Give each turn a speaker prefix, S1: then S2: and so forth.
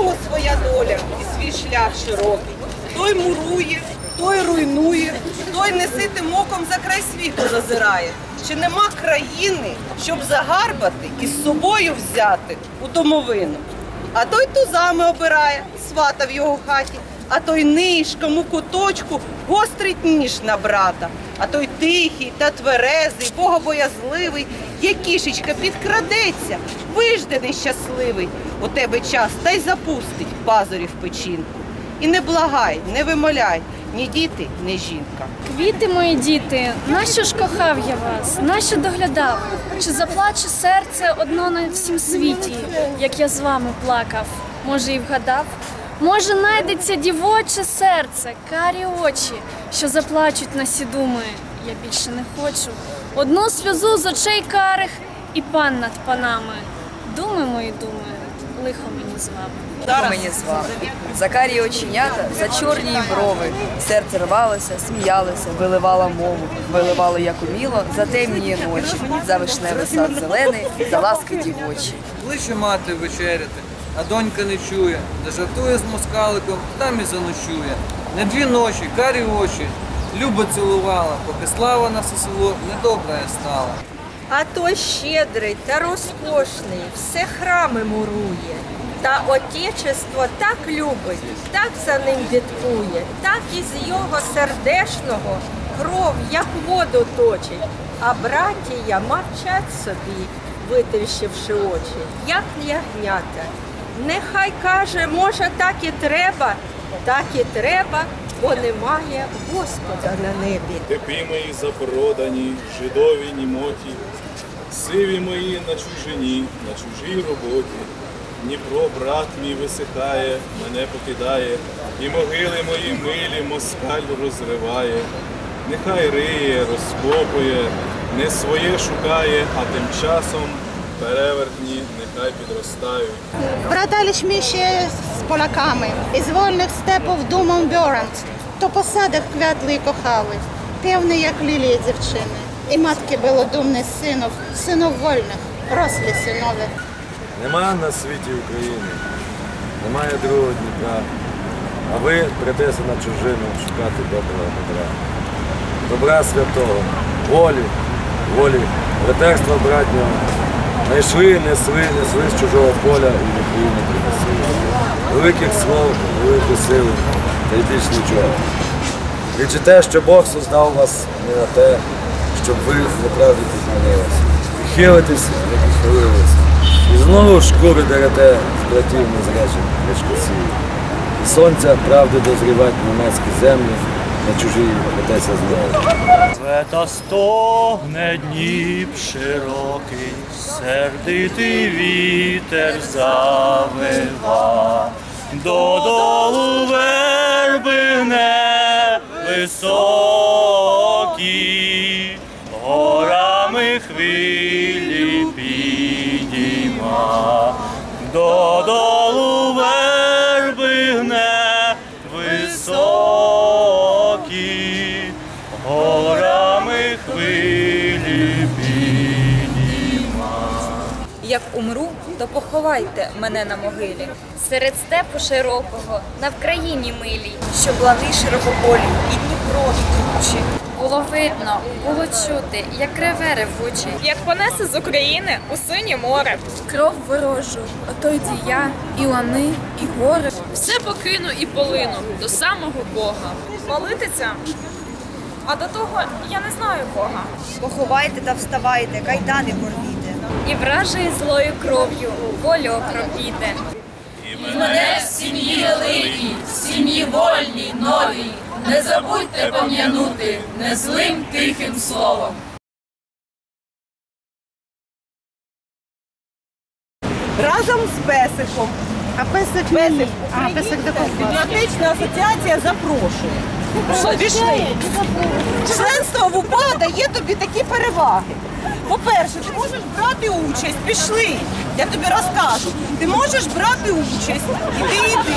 S1: кого своя доля і свій шлях широкий. Той мурує, той руйнує, той неситим оком за край світу зазирає. Чи нема країни, щоб загарбати і з собою взяти у домовину? А той тузами обирає, свата в його хаті, а той нишком у куточку гострить ніж на брата. А той тихий та тверезий, богобоязливий, як кішечка підкрадеться, вижде щасливий. У тебе час та й запустить пазурі в печінку. І не благай, не вимоляй, ні діти, ні жінка.
S2: Квіти мої діти, нащо ж кохав я вас, нащо доглядав? Чи заплаче серце одно на всім світі, як я з вами плакав? Може, і вгадав? Може, найдеться дівоче серце, карі очі, що заплачуть на сі думи. Я більше не хочу. Одну сльозу з очей карих і пан над панами. Думи мої думи, лихо мені з вами.
S3: Зараз мені з вами. За карі оченята, за чорні брови. Серце рвалося, сміялося, виливала мову, виливало як уміло, за темні ночі, за вишневий сад зелений, за ласки дівочі.
S4: Кличе мати вечеряти, а донька не чує, де жартує з москаликом, там і заночує. Не дві ночі, карі очі, Люба цілувала, поки слава на все село недобра стала.
S5: А той щедрий та розкошний, все храми мурує. Та отечество так любить, так за ним діткує, так із його сердешного кров, як воду точить. А братія мовчать собі, витріщивши очі, як ягнята. Нехай каже, може, так і треба, так і треба, бо немає Господа на небі.
S6: Тепи мої запродані, жидові німоті, сиві мої на чужині, на чужій роботі. Дніпро, брат мій висихає, мене покидає, і могили мої милі москаль розриває. Нехай риє, розкопує, не своє шукає, а тим часом перевертні нехай підростають.
S7: Братались ми ще з поляками, із вольних степів думом Бьорант, то по садах квятли й кохали, певні, як лілії дівчини, і матки белодумних синов, синов вольних, рослі синові.
S8: Нема на світі України, немає другого Дніпра, а ви прийдете на чужину шукати доброго добра. Добра святого, волі, волі, братерства братнього. Найшли, несли, несли з чужого поля і Україну принесли. Великих слов, велику силу, та й більш нічого. Кричите, що Бог создав вас не на те, щоб ви неправді підмінилися. Хилитесь, як і. І знову шкури дерете з братів незрячих мешкасів. І сонця правди дозрівать німецькі землі, на чужій котеться знову.
S9: Света стогне Дніп широкий, сердитий вітер завива, додолу верби не високі,
S10: Як умру, то поховайте мене на могилі. Серед степу широкого, на Вкраїні милій, що лани широкополі, і Дніпро, і кручі. Було видно, було чути, як реве ревучі.
S11: Як понесе з України у синє море.
S2: Кров ворожу, ото йді я, і лани, і гори.
S11: Все покину і полину до самого Бога. Молитися? А до того я не знаю Бога.
S3: Поховайте та вставайте, кайдани порвіте.
S10: І вражої злою кров'ю волю окропіте.
S12: Мене в сім'ї великій, в сім'ї вольній, новій. Не забудьте пом'янути незлим тихим словом.
S1: Разом з Песиком.
S7: А песик мені. А, песик до кого?
S1: Бібліотечна асоціація запрошує. Що, пішли? Членство в УПА дає тобі такі переваги. По-перше, ти можеш брати участь, пішли. Я тобі розкажу. Ти можеш брати участь. Іди, іди.